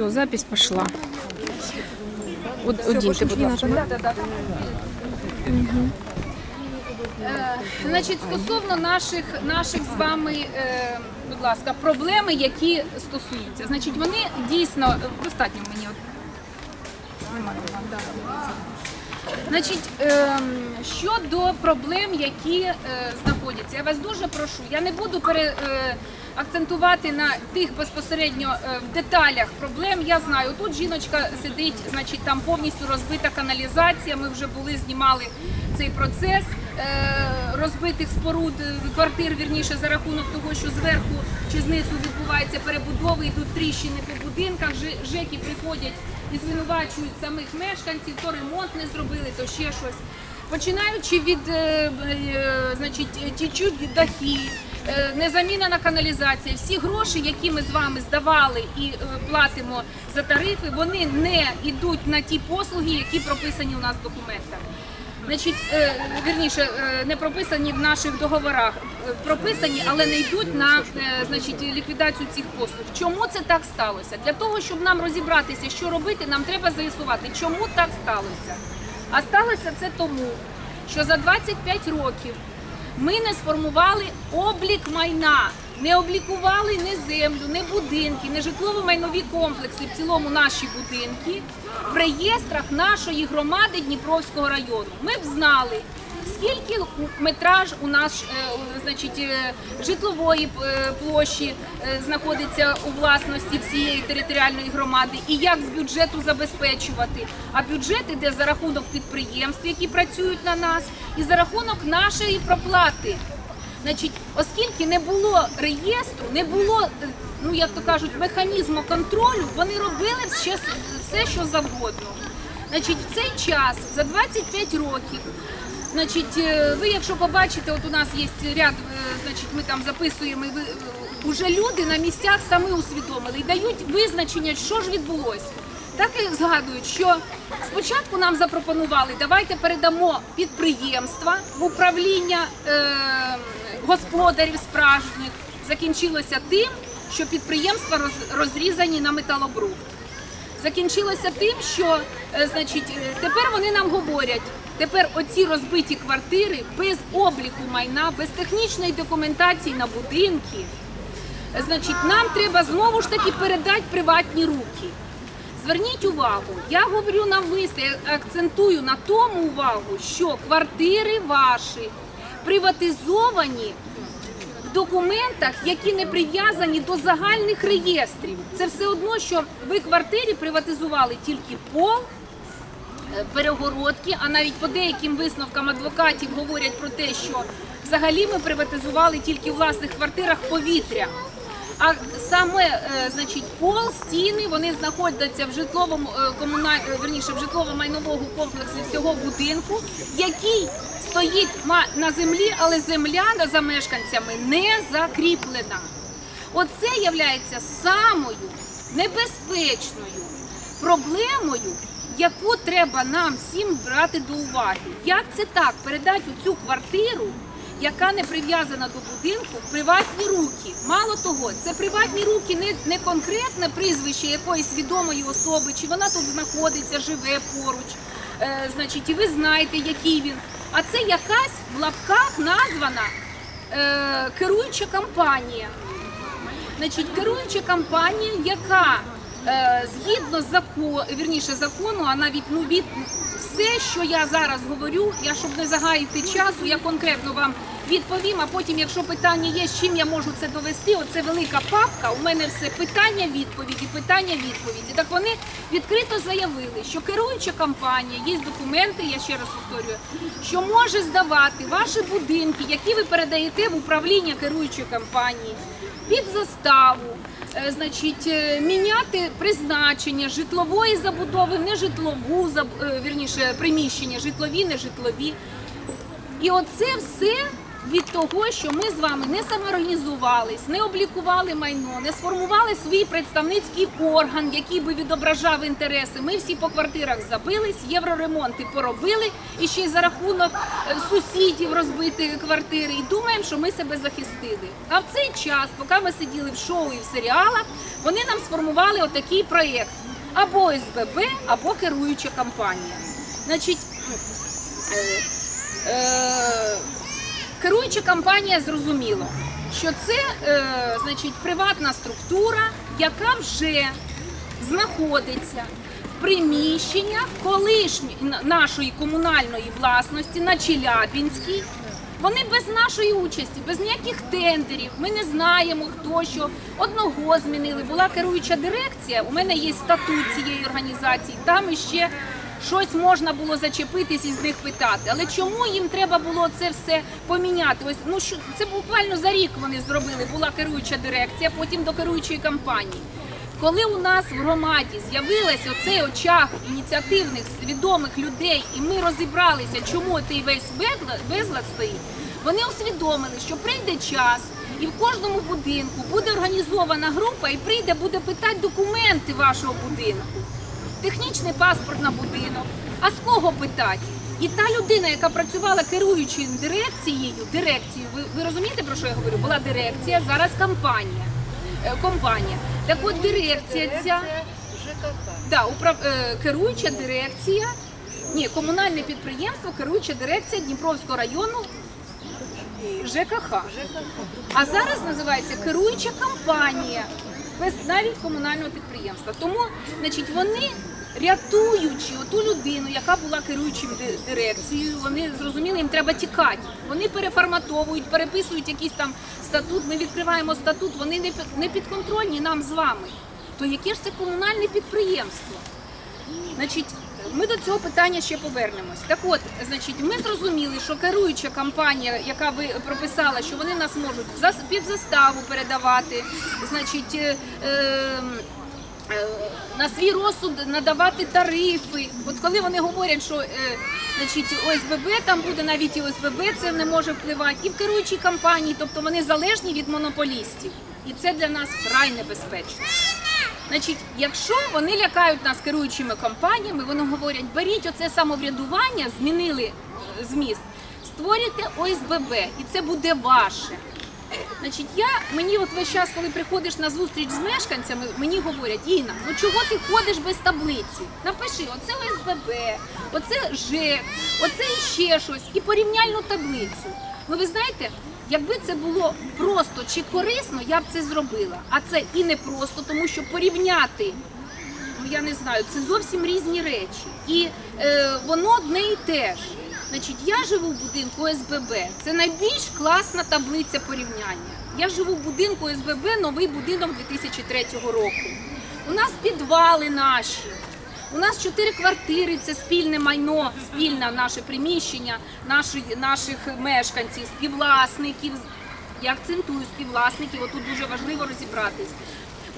Все, запись пошла. Од- Одіньте, будь ласка. Е, Значить, стосовно наших, наших з вами, е, будь ласка, проблеми, які стосуються. Значить, вони дійсно е, достатньо мені. Значить, ем, щодо проблем, які е, знаходяться, я вас дуже прошу. Я не буду пере, е, акцентувати на тих безпосередньо е, в деталях проблем. Я знаю, тут жіночка сидить, значить, там повністю розбита каналізація. Ми вже були, знімали цей процес е, розбитих споруд е, квартир, вірніше за рахунок того, що зверху чи знизу відбуваються перебудови, йдуть тріщини по будинках. ЖЕКи приходять і звинувачують самих мешканців, то ремонт не зробили, то ще щось. Починаючи від значить, тічуть дахи, незамінена каналізація, всі гроші, які ми з вами здавали і е, платимо за тарифи, вони не йдуть на ті послуги, які прописані у нас в документах. Значить, е, вірніше, е, не прописані в наших договорах, е, прописані, але не йдуть на е, значить, ліквідацію цих послуг. Чому це так сталося? Для того, щоб нам розібратися, що робити, нам треба з'ясувати, чому так сталося. А сталося це тому, що за 25 років ми не сформували облік майна, не облікували ні землю, ні будинки, ні житлово-майнові комплекси, в цілому наші будинки в реєстрах нашої громади Дніпровського району. Ми б знали, скільки метраж у нас е, значить, е, житлової е, площі знаходиться у власності всієї територіальної громади і як з бюджету забезпечувати. А бюджет іде за рахунок підприємств, які працюють на нас, і за рахунок нашої проплати. Значить, оскільки не було реєстру, не було, ну як то кажуть, механізму контролю, вони робили все, все що завгодно. Значить, в цей час за 25 років. Значить, е, ви, якщо побачите, от у нас є ряд, е, значить, ми там записуємо, і ви е, уже люди на місцях самі усвідомили і дають визначення, що ж відбулося. Так і згадують, що спочатку нам запропонували, давайте передамо підприємства в управління е, господарів справжніх. Закінчилося тим, що підприємства роз- розрізані на металобрухт. Закінчилося тим, що е, значить, е, тепер вони нам говорять, тепер оці розбиті квартири без обліку майна, без технічної документації на будинки, значить, нам треба знову ж таки передати приватні руки. Зверніть увагу, я говорю навмисне, я акцентую на тому увагу, що квартири ваші приватизовані документах, які не прив'язані до загальних реєстрів. Це все одно, що ви квартирі приватизували тільки пол, е, перегородки, а навіть по деяким висновкам адвокатів говорять про те, що взагалі ми приватизували тільки в власних квартирах повітря. А саме е, значить пол, стіни вони знаходяться в житловому е, комуналь... верніше в житлово-майновому комплексі всього будинку, який стоїть на землі, але земля за мешканцями не закріплена. Оце є самою небезпечною проблемою, яку треба нам всім брати до уваги. Як це так передати цю квартиру, яка не прив'язана до будинку, в приватні руки? Мало того, це приватні руки не, не конкретне прізвище якоїсь відомої особи, чи вона тут знаходиться, живе поруч. Е, значить, і ви знаєте, який він. А це якась в лапках названа е, керуюча компанія. Значить, керуюча компанія, яка е, згідно закону, вірніше закону, а навіть ну від все, що я зараз говорю, я щоб не загаїти часу, я конкретно вам відповім. А потім, якщо питання є, з чим я можу це довести, оце велика папка. У мене все питання, відповіді, питання, відповіді. Так вони відкрито заявили, що керуюча компанія, є документи, я ще раз повторюю, що може здавати ваші будинки, які ви передаєте в управління керуючої компанії під заставу, е, значить, е, міняти призначення житлової забудови, не житлову е, вірніше, приміщення, житлові, не житлові. І оце все від того, що ми з вами не самоорганізувались, не облікували майно, не сформували свій представницький орган, який би відображав інтереси. Ми всі по квартирах забились, євроремонти поробили і ще й за рахунок е, сусідів розбити квартири. І думаємо, що ми себе захистили. А в цей час, поки ми сиділи в шоу і в серіалах, вони нам сформували отакий проєкт або СББ, або керуюча компанія. Значить, е, е, керуюча компанія зрозуміло, що це е, значить приватна структура, яка вже знаходиться в приміщеннях колишньої нашої комунальної власності на Челябінській. Вони без нашої участі, без ніяких тендерів. Ми не знаємо, хто що. Одного змінили. Була керуюча дирекція. У мене є статут цієї організації. Там іще щось можна було зачепитись і з них питати. Але чому їм треба було це все поміняти? Ось ну що це буквально за рік вони зробили. Була керуюча дирекція, потім до керуючої компанії. Коли у нас в громаді з'явився оцей очаг ініціативних свідомих людей, і ми розібралися, чому цей весь безлад стоїть, вони усвідомили, що прийде час, і в кожному будинку буде організована група, і прийде, буде питати документи вашого будинку технічний паспорт на будинок. А з кого питати? І та людина, яка працювала керуючою дирекцією, дирекцією, ви, ви розумієте про що я говорю? Була дирекція, зараз компанія. Е, компанія. Так от дирекція ця да, управ... е, керуюча дирекція, ні, комунальне підприємство, керуюча дирекція Дніпровського району ЖКХ. А зараз називається керуюча компанія без навіть комунального підприємства. Тому, значить, вони. Рятуючи оту людину, яка була керуючим ди- дирекцією, вони зрозуміли, їм треба тікати. Вони переформатовують, переписують якийсь там статут. Ми відкриваємо статут, вони не підконтрольні нам з вами. То яке ж це комунальне підприємство? Значить, ми до цього питання ще повернемось. Так от, значить, ми зрозуміли, що керуюча компанія, яка ви прописала, що вони нас можуть під заставу передавати, значить. е, е, на свій розсуд надавати тарифи. От коли вони говорять, що е, значить, ОСББ там буде, навіть і ОСББ це не може впливати, і в керуючій компанії, тобто вони залежні від монополістів. І це для нас вкрай небезпечно. Значить, якщо вони лякають нас керуючими компаніями, вони говорять, беріть оце самоврядування, змінили е, зміст, створюйте ОСББ, і це буде ваше. Значить, я мені от весь час, коли приходиш на зустріч з мешканцями, мені говорять, Інна, ну чого ти ходиш без таблиці? Напиши, оце ОСББ, оце ЖЕК, оце іще щось, і порівняльну таблицю. Ну ви знаєте, якби це було просто чи корисно, я б це зробила. А це і не просто, тому що порівняти ну я не знаю, це зовсім різні речі. І е, воно одне і те ж. Значить, я живу в будинку СББ. Це найбільш класна таблиця порівняння. Я живу в будинку СББ, новий будинок 2003 року. У нас підвали наші. У нас чотири квартири, це спільне майно, спільне наше приміщення, наші, наших мешканців, співвласників. Я акцентую співвласників, отут дуже важливо розібратись.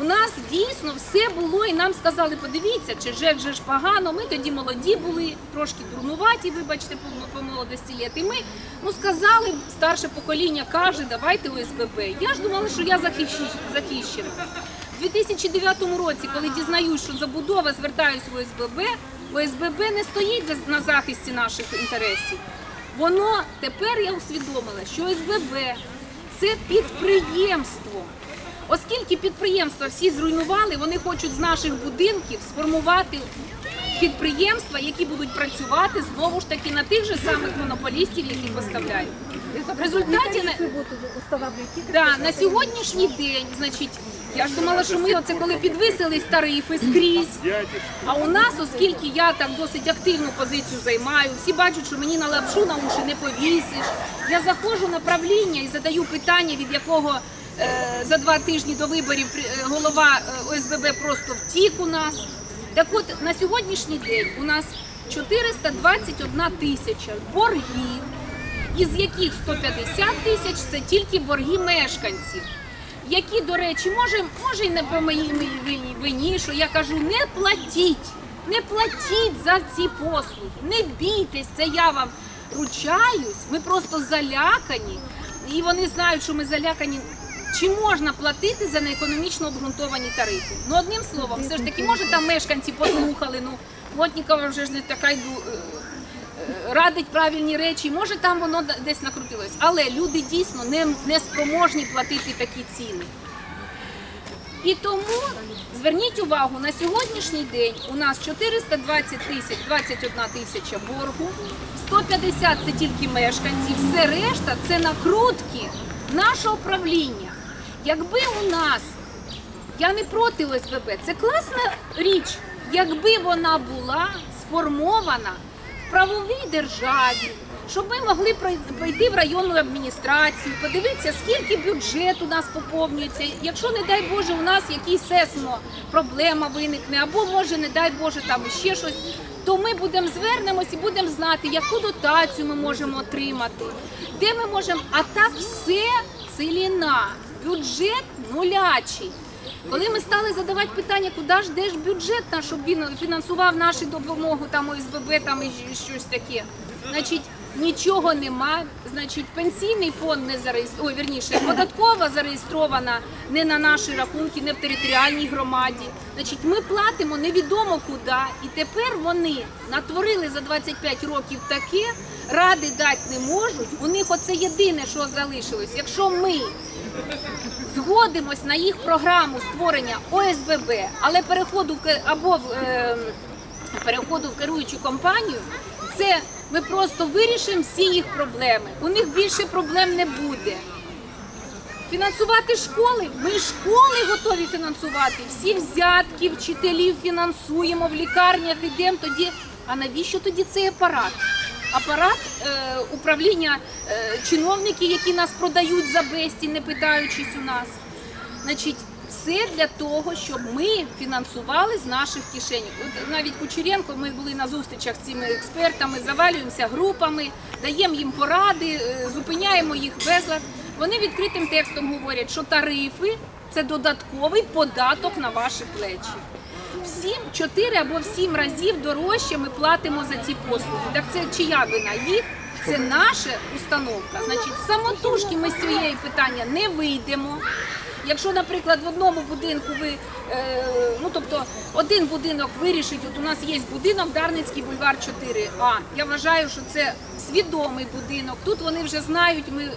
У нас дійсно все було, і нам сказали, подивіться, чи же ж погано. Ми тоді молоді були, трошки дурнуваті, вибачте, по, по молодості літ. І ми ну, сказали, старше покоління каже, давайте ОСББ. Я ж думала, що я захищ- захищена. У 2009 році, коли дізнаюсь, що забудова звертаюсь в ОСББ, ОСББ не стоїть на захисті наших інтересів. Воно тепер я усвідомила, що ОСББ це підприємство. Оскільки підприємства всі зруйнували, вони хочуть з наших будинків сформувати підприємства, які будуть працювати знову ж таки на тих же самих монополістів, які поставляють. В результаті на, да, на сьогоднішній день, значить, я ж думала, що ми оце коли підвисились тарифи скрізь. А у нас, оскільки я так досить активну позицію займаю, всі бачать, що мені на лапшу на уші не повісиш. Я заходжу на правління і задаю питання, від якого за два тижні до виборів е, голова е, ОСББ просто втік у нас. Так от на сьогоднішній день у нас 421 тисяча боргів, із яких 150 тисяч це тільки борги мешканців. Які, до речі, може, може і не по моїй вині, що я кажу, не платіть, не платіть за ці послуги, не бійтесь, це я вам ручаюсь, ми просто залякані, і вони знають, що ми залякані. Чи можна платити за неекономічно обґрунтовані тарифи? Ну одним словом, все ж таки, може там мешканці послухали. Ну Плотнікова вже ж не така е, е, Радить правильні речі, може там воно десь накрутилось, але люди дійсно не, не спроможні платити такі ціни. І тому зверніть увагу, на сьогоднішній день у нас 420 тисяч, 21 тисяча боргу, 150 це тільки мешканці, все решта це накрутки нашого правління. Якби у нас, я не проти ОСББ, це класна річ, якби вона була сформована в правовій державі, щоб ми могли прой- пройти в районну адміністрацію, подивитися, скільки бюджет у нас поповнюється. Якщо, не дай Боже, у нас якийсь сесмо проблема виникне, або може, не дай Боже, там ще щось, то ми будемо звернемось і будемо знати, яку дотацію ми можемо отримати, де ми можемо. А так все целіна, бюджет нулячий. Коли ми стали задавати питання, куди ж де ж бюджет наш, щоб він фінансував нашу допомогу, там ОСББ, там і щось таке. Значить, нічого нема. Значить, пенсійний фонд не зареєстрований, вірніше, податкова зареєстрована не на наші рахунки, не в територіальній громаді. Значить, ми платимо невідомо куди. І тепер вони натворили за 25 років таке, ради дати не можуть. У них оце єдине, що залишилось. Якщо ми згодимось на їх програму створення ОСББ, але переходу в або в е, переходу в керуючу компанію, це ми просто вирішимо всі їх проблеми. У них більше проблем не буде. Фінансувати школи. Ми школи готові фінансувати. Всі взятки, вчителів фінансуємо, в лікарнях йдемо тоді. А навіщо тоді цей апарат? Апарат е, управління е, чиновники, які нас продають за безцінь, не питаючись у нас. Значить, все для того, щоб ми фінансували з наших кишень. От навіть Кучеренко, ми були на зустрічах з цими експертами, завалюємося групами, даємо їм поради, е, зупиняємо їх безлад. Вони відкритим текстом говорять, що тарифи це додатковий податок на ваші плечі. В чотири або в сім разів дорожче ми платимо за ці послуги. Так це чия вина? Їх це наша установка. Значить, самотужки ми з цієї питання не вийдемо. Якщо, наприклад, в одному будинку ви, е, ну тобто один будинок вирішить, от у нас є будинок Дарницький бульвар 4А. Я вважаю, що це свідомий будинок. Тут вони вже знають, ми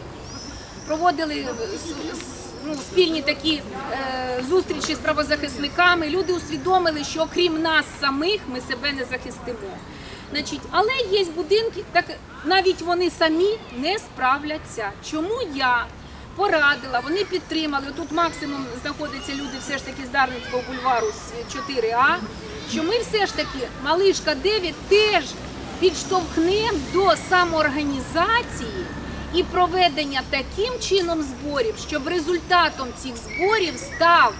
проводили с- ну, спільні такі е, зустрічі з правозахисниками. Люди усвідомили, що окрім нас самих ми себе не захистимо. Значить, але є будинки, так навіть вони самі не справляться. Чому я порадила, вони підтримали. Тут максимум знаходяться люди все ж таки з Дарницького бульвару з 4А. Що ми все ж таки, малишка 9 теж підштовхнемо до самоорганізації і проведення таким чином зборів, щоб результатом цих зборів став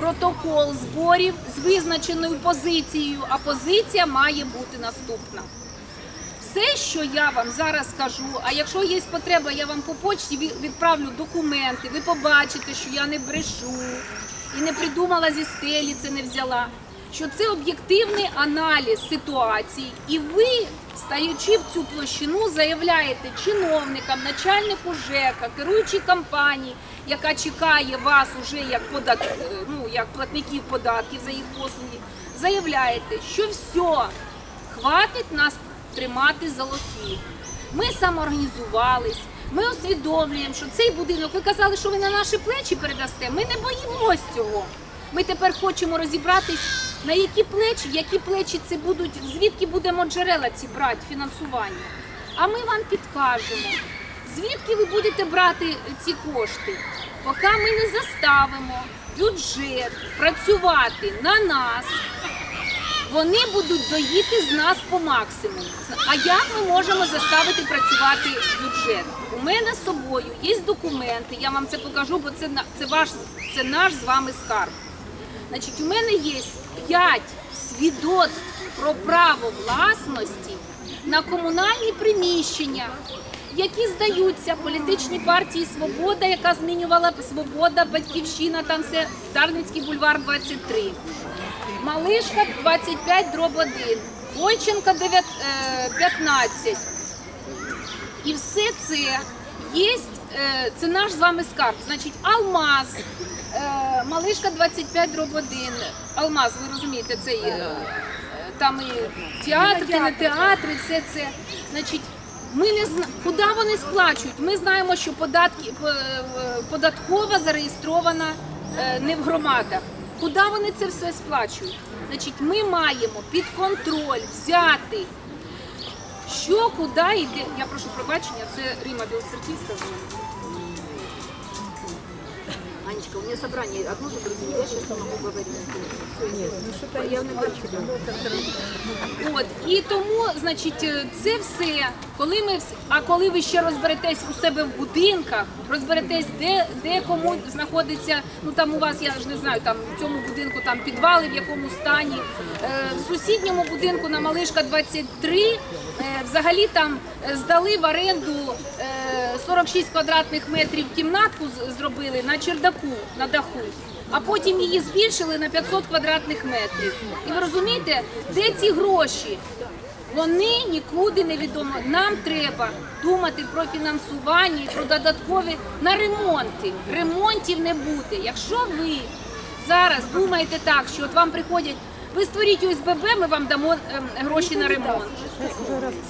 протокол зборів з визначеною позицією, а позиція має бути наступна. Все, що я вам зараз скажу, а якщо є потреба, я вам по почті відправлю документи, ви побачите, що я не брешу і не придумала зі стелі, це не взяла. Що це об'єктивний аналіз ситуації, і ви, стаючи в цю площину, заявляєте чиновникам, начальнику ЖЕКа, керуючій компанії, яка чекає вас уже як подат... ну, як платників податків за їх послуги, заявляєте, що все, хватить нас тримати за лохи. Ми самоорганізувались, ми усвідомлюємо, що цей будинок, ви казали, що ви на наші плечі передасте. Ми не боїмось цього. Ми тепер хочемо розібратись, на які плечі, які плечі це будуть, звідки будемо джерела ці брати фінансування. А ми вам підкажемо, звідки ви будете брати ці кошти, поки ми не заставимо бюджет працювати на нас, вони будуть доїти з нас по максимуму. А як ми можемо заставити працювати бюджет? У мене з собою є документи, я вам це покажу, бо це, це, ваш, це наш з вами скарб. Значить, у мене є 5 свідоцтв про право власності на комунальні приміщення, які здаються політичній партії Свобода, яка змінювала Свобода, Батьківщина, там все Дарницький бульвар 23. Малишка 25 дроб 1, Бойченка 9, е, 15, І все це є, це наш з вами скарб. Значить, алмаз, е, малишка 25 дроб 1, алмаз, ви розумієте, цей. е, Там і театр, кінотеатри, все це. Значить, ми не зна... куди вони сплачують. Ми знаємо, що податки е, податкова зареєстрована е, не в громадах. Куди вони це все сплачують? Значить, ми маємо під контроль взяти, що куди йде. Я прошу пробачення, це Рима Білоцерківська з мене. Анечка, у меня собрание одно за другим, я сейчас не могу говорить. Нет, ну что-то я не бачу. От, і тому, значить, це все, коли ми вс- а коли ви ще розберетесь у себе в будинках, розберетесь, де, де кому знаходиться, ну там у вас, я ж не знаю, там в цьому будинку там підвали, в якому стані. Е, в сусідньому будинку на Малишка 23 е, взагалі там е, здали в оренду е, 46 квадратних метрів кімнатку зробили на чердаку, на даху. А потім її збільшили на 500 квадратних метрів. І ви розумієте, де ці гроші? Вони нікуди не відомо. Нам треба думати про фінансування і про додаткові на ремонти. Ремонтів не буде. Якщо ви зараз думаєте так, що от вам приходять, ви створіть ОСББ, ми вам дамо ем, гроші на ремонт.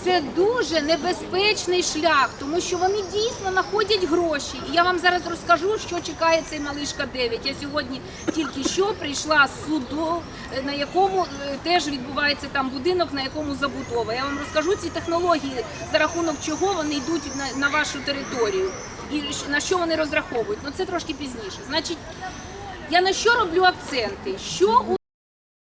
Це дуже небезпечний шлях, тому що вони дійсно знаходять гроші. І я вам зараз розкажу, що чекає цей малишка 9. Я сьогодні тільки що прийшла з суду, е, на якому е, теж відбувається там будинок, на якому забудова. Я вам розкажу ці технології, за рахунок чого вони йдуть на, на вашу територію і щ- на що вони розраховують. Ну це трошки пізніше. Значить. Я на що роблю акценти? Що у